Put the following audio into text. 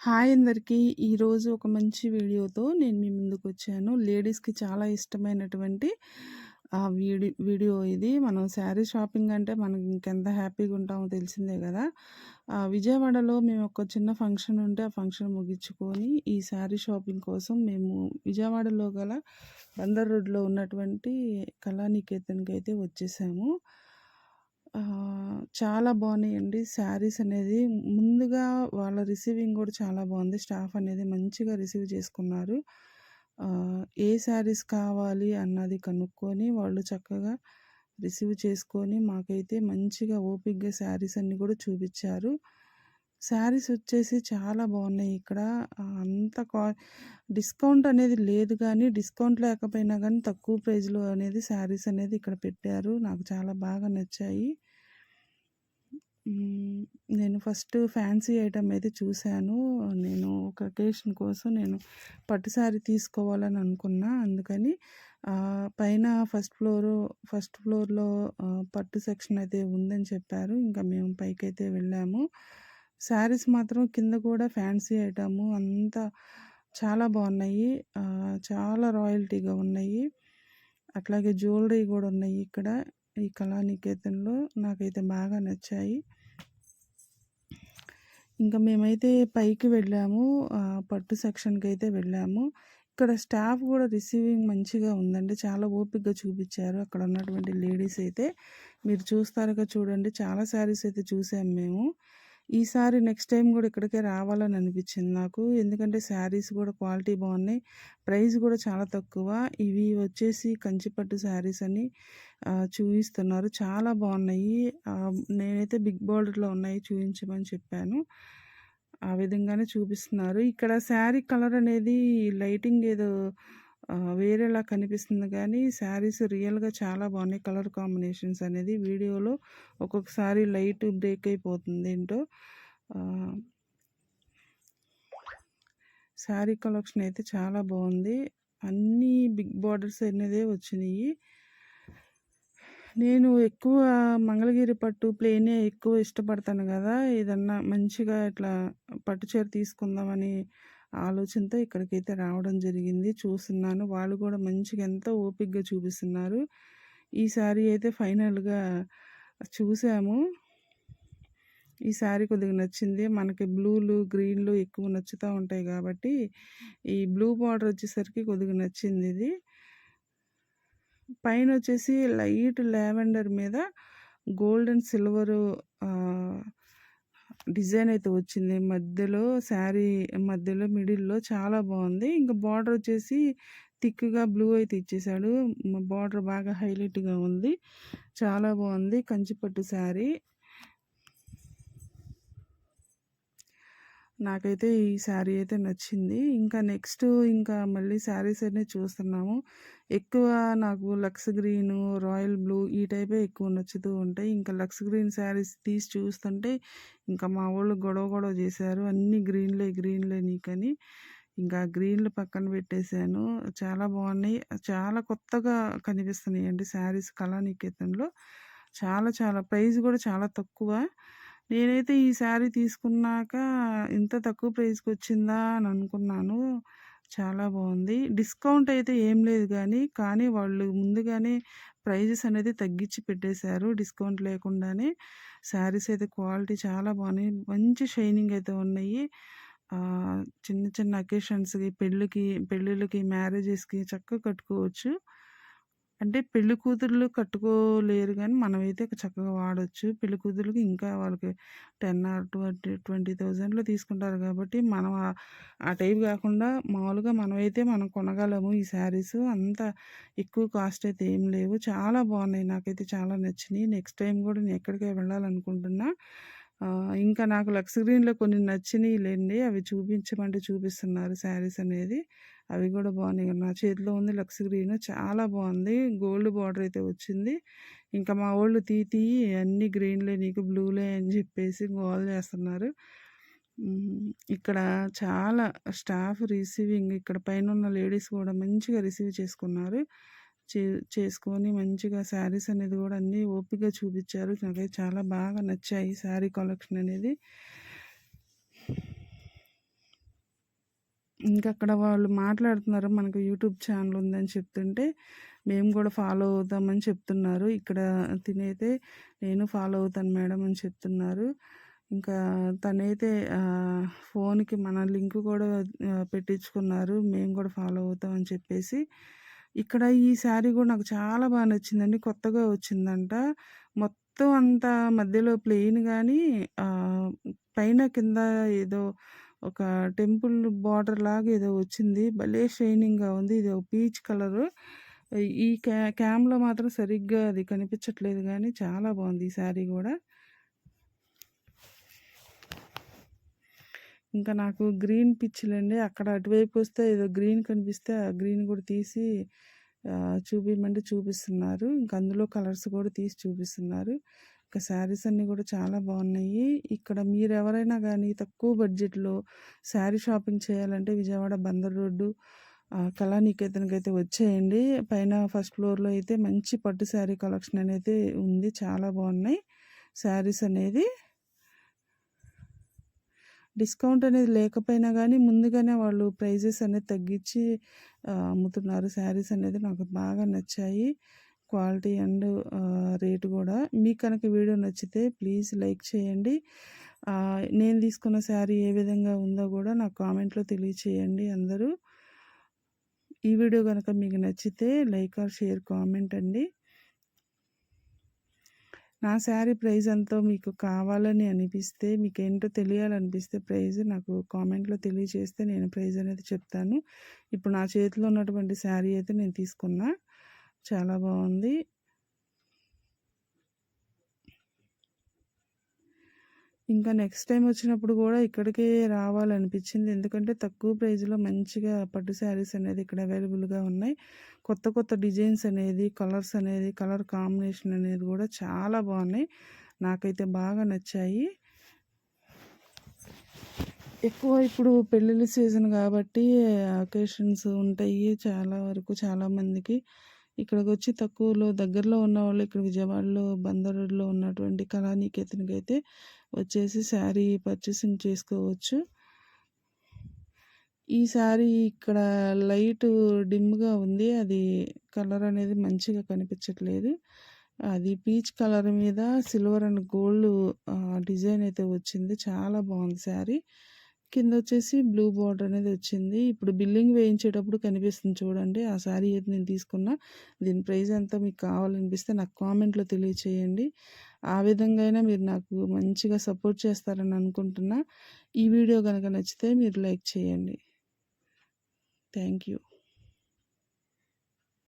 Hi అందరికీ! ఈరోజు ఒక మంచి వీడియోతో నేను మీ ముందుకొచ్చాను. లేడీస్‌కి చాలా ఇష్టమైనటువంటి వీడియో వీడి వీడియో ఇది. మనం శారీ షాపింగ్ అంటే మనకి ఇంకెంత హ్యాపీగా ఉంటామో తెలిసిందే కదా విజయవాడలో మేము ఒక చిన్న ఫంక్షన్ ఉంటే ఆ ఫంక్షన్ ముగించుకొని ఈ శారీ షాపింగ్ కోసం మేము విజయవాడలో గల బందర్ రోడ్‌లో ఉన్నటువంటి కళానికేతన్కి అయితే వచ్చేసాము. చాలా బాగున్నాయండి శారీస్ అనేది. ముందుగా వాళ్ళ రిసీవింగ్ కూడా చాలా బాగుంది. స్టాఫ్ అనేది మంచిగా రిసీవ్ చేసుకున్నారు. ఏ శారీస్ కావాలి అన్నది కనుక్కొని వాళ్ళు చక్కగా రిసీవ్ చేసుకొని మాకైతే మంచిగా ఓపిక్గా శారీస్ అన్నీ కూడా చూపించారు శారీస్ వచ్చేసి చాలా బాగున్నాయి ఇక్కడ. అంత కా డిస్కౌంట్ అనేది లేదు కానీ డిస్కౌంట్ లేకపోయినా కానీ తక్కువ ప్రైజ్లో అనేది శారీస్ అనేది ఇక్కడ పెట్టారు. నాకు చాలా బాగా నచ్చాయి. నేను ఫస్ట్ ఫ్యాన్సీ ఐటమ్ అయితే చూశాను నేను ఒక అకేషన్ కోసం నేను పట్టు శారీ తీసుకోవాలని అనుకున్నా. అందుకని పైన ఫస్ట్ ఫ్లోర్ ఫస్ట్ ఫ్లోర్‌లో పట్టు సెక్షన్ అయితే ఉందని చెప్పారు. ఇంకా మేము పైకైతే వెళ్ళాము. శారీస్ మాత్రం కింద కూడా ఫ్యాన్సీ ఐటము అంతా చాలా బాగున్నాయి. చాలా రాయల్టీగా ఉన్నాయి. అట్లాగే జ్యువెలరీ కూడా ఉన్నాయి ఇక్కడ. ఈ కళానికేతన్‌లో నాకైతే బాగా నచ్చాయి. ఇంకా మేమైతే పైకి వెళ్ళాము. పట్టు సెక్షన్కి అయితే వెళ్ళాము. ఇక్కడ స్టాఫ్ కూడా రిసీవింగ్ మంచిగా ఉందండి. చాలా ఓపికగా చూపించారు అక్కడ ఉన్నటువంటి లేడీస్ అయితే. మీరు చూస్తారుగా చూడండి. చాలా శారీస్ అయితే చూసాము మేము. ఈసారి నెక్స్ట్ టైం కూడా ఇక్కడికే రావాలని అనిపించింది నాకు. ఎందుకంటే శారీస్ కూడా క్వాలిటీ బాగున్నాయి. ప్రైస్ కూడా చాలా తక్కువ. ఇవి వచ్చేసి కంచిపట్టు శారీస్ అని చూపిస్తున్నారు చాలా బాగున్నాయి. నేనైతే బిగ్ బోర్డర్‌లో ఉన్నాయి చూపించమని చెప్పాను. ఆ విధంగానే చూపిస్తున్నారు. ఇక్కడ శారీ కలర్ అనేది లైటింగ్ ఏదో వేరేలా కనిపిస్తుంది కానీ శారీస్ రియల్‌గా చాలా బాగున్నాయి. కలర్ కాంబినేషన్స్ అనేది వీడియోలో ఒక్కొక్కసారి లైట్ బ్రేక్ అయిపోతుంది ఏంటో. శారీ కలెక్షన్ అయితే చాలా బాగుంది. అన్నీ బిగ్ బార్డర్స్ అనేదే వచ్చినాయి నేను ఎక్కువ మంగళగిరి పట్టు ప్లేనే ఎక్కువ ఇష్టపడతాను కదా ఏదన్నా మంచిగా ఇట్లా పట్టు చీర తీసుకుందామని ఆలోచనతో ఇక్కడికైతే రావడం జరిగింది. చూస్తున్నాను. వాళ్ళు కూడా మంచిగా ఎంతో ఓపిక్గా చూపిస్తున్నారు. ఈ అయితే ఫైనల్‌గా చూసాము. ఈ శారీ కొద్దిగా నచ్చింది. మనకి బ్లూలు, గ్రీన్‌లు ఎక్కువ నచ్చుతూ ఉంటాయి కాబట్టి ఈ బ్లూ బార్డర్ వచ్చేసరికి కొద్దిగా నచ్చింది ఇది పైన వచ్చేసి లైట్ లావెండర్ మీద గోల్డ్ అండ్ సిల్వరు డిజైన్ అయితే వచ్చింది. మధ్యలో శారీ మధ్యలో మిడిల్‌లో చాలా బాగుంది. ఇంకా బార్డర్ వచ్చేసి థిక్‌గా బ్లూ అయితే ఇచ్చేసాడు. బార్డర్ బాగా హైలైట్‌గా ఉంది. చాలా బాగుంది. కంచిపట్టు శారీ. నాకైతే ఈ శారీ అయితే నచ్చింది. ఇంకా నెక్స్ట్ ఇంకా మళ్ళీ శారీస్ అనేది చూస్తున్నాము. ఎక్కువ నాకు లక్స్ గ్రీను, రాయల్ బ్లూ ఈ టైపే ఎక్కువ నచ్చుతూ ఉంటాయి. ఇంకా లక్స్ గ్రీన్ శారీస్ తీసి చూస్తుంటే ఇంకా మా వాళ్ళు గొడవ గొడవ చేశారు. అన్నీ గ్రీన్‌లే గ్రీన్‌లే నీకని. ఇంకా గ్రీన్‌లు పక్కన పెట్టేసాను. చాలా బాగున్నాయి. చాలా కొత్తగా కనిపిస్తున్నాయి అండి శారీస్ కళానికేతన్‌లో. చాలా చాలా ప్రైస్ కూడా చాలా తక్కువ. నేనైతే ఈ శారీ తీసుకున్నాక ఇంత తక్కువ ప్రైస్‌కొచ్చిందా అని అనుకున్నాను. చాలా బాగుంది. డిస్కౌంట్ అయితే ఏం లేదు కానీ కానీ వాళ్ళు ముందుగానే ప్రైజెస్ అనేది తగ్గించి పెట్టేశారు. డిస్కౌంట్ లేకుండానే. శారీస్ అయితే క్వాలిటీ చాలా బాగున్నాయి. మంచి షైనింగ్ అయితే ఉన్నాయి. చిన్న చిన్న అకేషన్స్‌కి, పెళ్ళికి పెళ్ళిళ్ళకి, మ్యారేజెస్‌కి చక్కగా కట్టుకోవచ్చు. అంటే పెళ్ళి కూతుర్లు కట్టుకోలేరు కానీ మనమైతే చక్కగా వాడొచ్చు. పెళ్ళి కూతుర్లకి ఇంకా వాళ్ళకి 10 ఆర్ 20, 20,000లో తీసుకుంటారు కాబట్టి, మనం ఆ టైప్ కాకుండా మామూలుగా మనమైతే మనం కొనగలము ఈ శారీస్. అంత ఎక్కువ కాస్ట్ అయితే ఏం లేవు. చాలా బాగున్నాయి. నాకైతే చాలా నచ్చినాయి నెక్స్ట్ టైం కూడా నేను ఎక్కడికే వెళ్ళాలనుకుంటున్నా. ఇంకా నాకు లక్స్ గ్రీన్‌లో కొన్ని నచ్చినియిలెండి. అవి చూపించమంటే చూపిస్తున్నారు శారీస్ అనేది. అవి కూడా బాగున్నాయి. నా చేతిలో ఉంది లక్స్ గ్రీన్. చాలా బాగుంది. గోల్డ్ బార్డర్ అయితే వచ్చింది. ఇంకా మా వాళ్ళు "తీ అన్ని గ్రీన్‌లే నీకు బ్లూలే" అని చెప్పేసి గోల్ చేస్తున్నారు. ఇక్కడ చాలా స్టాఫ్ రిసీవింగ్ ఇక్కడ పైన ఉన్న లేడీస్ కూడా మంచిగా రిసీవ్ చేసుకున్నారు. చే చేసుకొని మంచిగా శారీస్ అనేది కూడా అన్నీ ఓపిక చూపించారు. నాకైతే చాలా బాగా నచ్చాయి శారీ కలెక్షన్ అనేది. ఇంకా అక్కడ వాళ్ళు మాట్లాడుతున్నారు మనకు యూట్యూబ్ ఛానల్ ఉందని చెప్తుంటే మేము కూడా ఫాలో అవుతామని చెప్తున్నారు. ఇక్కడ తినైతే నేను ఫాలో అవుతాను మేడం అని చెప్తున్నారు. ఇంకా తనైతే ఫోన్కి మన లింక్ కూడా పెట్టించుకున్నారు. మేము కూడా ఫాలో అవుతామని చెప్పేసి. ఇక్కడ ఈ శారీ కూడా నాకు చాలా బాగా నచ్చిందండి. కొత్తగా వచ్చిందంట. మొత్తం అంతా మధ్యలో ప్లెయిన్ కానీ పైన కింద ఏదో ఒక టెంపుల్ బార్డర్ లాగా ఏదో వచ్చింది. భలే షైనింగ్గా ఉంది. ఇది ఒక పీచ్ కలరు. ఈ క్యా క్యామ్లో మాత్రం సరిగ్గా అది కనిపించట్లేదు కానీ చాలా బాగుంది ఈ శారీ కూడా. ఇంకా నాకు గ్రీన్ పిచ్చిలండి. అక్కడ అటువైపు వస్తే ఏదో గ్రీన్ కనిపిస్తే ఆ గ్రీన్ కూడా తీసి చూపించమంటే చూపిస్తున్నారు. ఇంకా అందులో కలర్స్ కూడా తీసి చూపిస్తున్నారు. ఇంకా శారీస్ అన్నీ కూడా చాలా బాగున్నాయి. ఇక్కడ మీరు ఎవరైనా కానీ తక్కువ బడ్జెట్లో శారీ షాపింగ్ చేయాలంటే విజయవాడ బందర్ రోడ్డు కళానికేతన్కి అయితే వచ్చేయండి. పైన ఫస్ట్ ఫ్లోర్లో అయితే మంచి పట్టు శారీ కలెక్షన్ అనేది ఉంది. చాలా బాగున్నాయి శారీస్ అనేది. డిస్కౌంట్ అనేది లేకపోయినా కానీ ముందుగానే వాళ్ళు ప్రైజెస్ అనేది తగ్గించి అమ్ముతున్నారు. శారీస్ అనేది నాకు బాగా నచ్చాయి. క్వాలిటీ అండ్ రేటు కూడా. మీకు కనుక వీడియో నచ్చితే ప్లీజ్ లైక్ చేయండి. నేను తీసుకున్న శారీ ఏ విధంగా ఉందో కూడా నాకు కామెంట్లో తెలియచేయండి అందరూ. ఈ వీడియో కనుక మీకు నచ్చితే లైక్ ఆర్ షేర్ కామెంట్ అండి. నా శారీ ప్రైస్ ఎంతో మీకు కావాలని అనిపిస్తే మీకు ఏంటో తెలియాలనిపిస్తే ప్రైజ్ నాకు కామెంట్లో తెలియజేస్తే నేను ప్రైజ్ అనేది చెప్తాను. ఇప్పుడు నా చేతిలో ఉన్నటువంటి శారీ అయితే నేను తీసుకున్నా. చాలా బాగుంది. ఇంకా నెక్స్ట్ టైం వచ్చినప్పుడు కూడా ఇక్కడికే రావాలనిపించింది. ఎందుకంటే తక్కువ ప్రైస్లో మంచిగా పట్టు శారీస్ అనేది ఇక్కడ అవైలబుల్గా ఉన్నాయి. కొత్త కొత్త డిజైన్స్ అనేది కలర్స్ అనేది కలర్ కాంబినేషన్ అనేది కూడా చాలా బాగున్నాయి. నాకైతే బాగా నచ్చాయి. ఎక్కువ ఇప్పుడు పెళ్ళిళ్ళ సీజన్ కాబట్టి అకేషన్స్ ఉంటాయి. చాలా వరకు చాలామందికి ఇక్కడికి వచ్చి తక్కువలో దగ్గరలో ఉన్న వాళ్ళు ఇక్కడ విజయవాడలో బందరులో ఉన్నటువంటి కళానికేతన్కి అయితే వచ్చేసి శారీ పర్చేసింగ్ చేసుకోవచ్చు. ఈ శారీ ఇక్కడ లైట్ డిమ్గా ఉంది. అది కలర్ అనేది మంచిగా కనిపించట్లేదు. అది పీచ్ కలర్ మీద సిల్వర్ అండ్ గోల్డ్ డిజైన్ అయితే వచ్చింది. చాలా బాగుంది శారీ. కింద వచ్చేసి బ్లూ బార్డర్ అనేది వచ్చింది. ఇప్పుడు బిల్లింగ్ వేయించేటప్పుడు కనిపిస్తుంది చూడండి. ఆ శారీ అయితే నేను తీసుకున్నా దీని ప్రైస్ ఎంత మీకు కావాలనిపిస్తే నాకు కామెంట్లో తెలియచేయండి. ఆ విధంగా అయినా మీరు నాకు మంచిగా సపోర్ట్ చేస్తారని అనుకుంటున్నా. ఈ వీడియో కనుక నచ్చితే మీరు లైక్ చేయండి. Thank you.